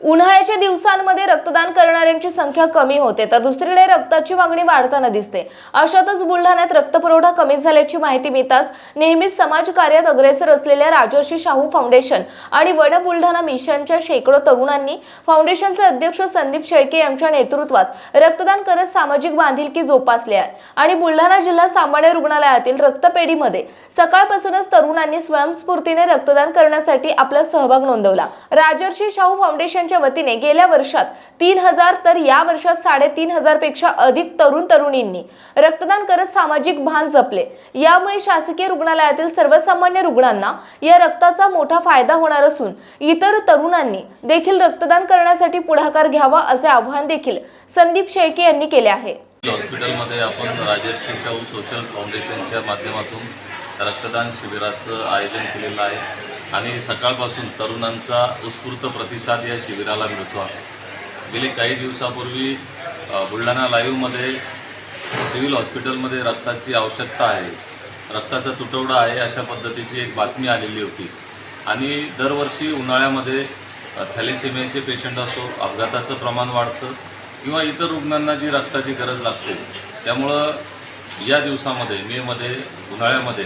उन्हाळ्याच्या दिवसांमध्ये रक्तदान करणाऱ्यांची संख्या कमी होते तर दुसरीकडे रक्ताची मागणी वाढताना दिसते. अशातच बुलढाण्यात रक्तपुरवठा कमी झाल्याची माहिती मिळताच नेहमीच समाज कार्यात अग्रेसर असलेल्या राजर्षी शाहू फाउंडेशन आणि वड बुलढाणा मिशनच्या शेकडो तरुणांनी फाउंडेशनचे अध्यक्ष संदीप शेळके यांच्या नेतृत्वात रक्तदान करत सामाजिक बांधिलकी जोपासली आहे आणि बुलढाणा जिल्हा सामान्य रुग्णालयातील रक्तपेढीमध्ये सकाळपासूनच तरुणांनी स्वयंस्फूर्तीने रक्तदान करण्यासाठी आपला सहभाग नोंदवला. राजर्षी शाहू फाउंडेशनच्या वतीने गेल्या वर्षात तीन हजार तर या वर्षात साडेतीन हजारपेक्षा अधिक तरुण तरुणींनी रक्तदान करत सामाजिक भान जपले. यामुळे शासकीय रुग्णालयातील सर्वसामान्य रुग्णांना या रक्ताचा मोठा फायदा होणार असून इतर तरुणांनी देखील रक्तदान करण्यासाठी पुढाकार घ्यावा असे आवाहन देखील संदीप शेळके यांनी केले आहे. हॉस्पिटलमध्ये आपण राजर्षी शाहू सोशल फाउंडेशनच्या माध्यमातून रक्तदान शिबिराचं आयोजन केलेलं आहे. आणि सकाळपासून तरुणांचा उत्स्फूर्त प्रतिसाद या शिबिराला मिळतो आहे. गेले काही दिवसापूर्वी बुलढाणा लाईव्हमध्ये सिव्हिल हॉस्पिटलमध्ये रक्ताची आवश्यकता आहे. रक्ताचा तुटवडा आहे अशा पद्धतीची एक बातमी आलेली होती. आणि दरवर्षी उन्हाळ्यामध्ये अ, थॅलेसेमियाचे पेशंट असो अपघाताचं प्रमाण वाढतं किंवा इतर रुग्णांना जी रक्ताची गरज लागते त्यामुळं या दिवसामध्ये मेमध्ये उन्हाळ्यामध्ये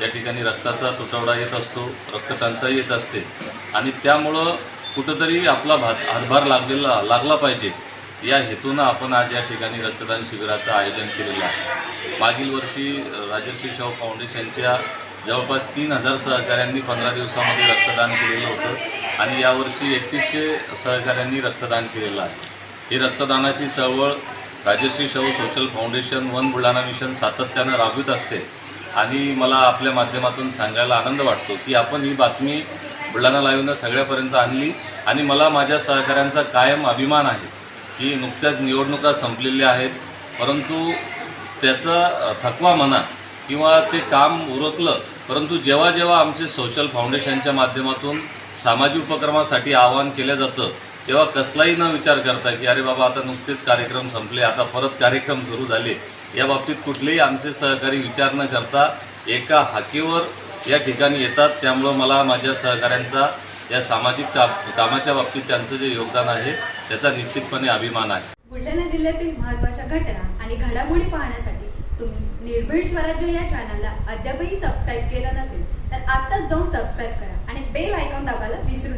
या ठिकाणी रक्ताचा तुटवडा येत असतो रक्तटंचाई येत असते. आणि त्यामुळं कुठंतरी आपला भात हातभार लागलेला लागला पाहिजे. या हेतूनं आपण आज या ठिकाणी रक्तदान शिबिराचं आयोजन केलेलं आहे. मागील वर्षी राजर्षी शाहू फाउंडेशनच्या जवळपास तीन हजार सहकाऱ्यांनी पंधरा दिवसामध्ये रक्तदान केलेलं होतं आणि यावर्षी एकतीसशे सहकाऱ्यांनी रक्तदान केलेलं आहे. ही रक्तदानाची चळवळ Rajshree Shahu social foundation one Buldhana mission सातत्यानं राबवित असते आणि मला आपल्या माध्यमातून सांगायला आनंद वाटतो की आपण ही बातमी बुलढाणा लाईव्हनं सगळ्यापर्यंत आणली आणि मला माझ्या सहकाऱ्यांचा कायम अभिमान आहे की नुकत्याच निवडणुका संपलेल्या आहेत. परंतु त्याचा थकवा म्हणा किंवा ते काम उरकलं परंतु जेव्हा जेव्हा आमचे सोशल फाउंडेशनच्या माध्यमातून सामाजिक उपक्रमासाठी आवाहन केलं जातं तेव्हा कसलाही न विचार करता की अरे बाबा आता नुकतेच कार्यक्रम संपले आता परत कार्यक्रम सुरू झाले. या बाबतीत कुठलेही आमचे सहकारी विचार न करता एका हाकेवर या ठिकाणी येतात. त्यामुळं मला माझ्या सहकाऱ्यांचा या सामाजिक का कामाच्या बाबतीत त्यांचं जे योगदान आहे त्याचा निश्चितपणे अभिमान आहे. बुलढाणा जिल्ह्यातील महत्त्वाच्या घटना आणि घडामोडी पाहण्यासाठी तुम्ही निर्भीड स्वराज्य या चॅनलला अद्यापही सबस्क्राईब केलं नसेल तर आत्ताच जाऊन सबस्क्राईब करा आणि बेल आयकॉन दाबायला विसरू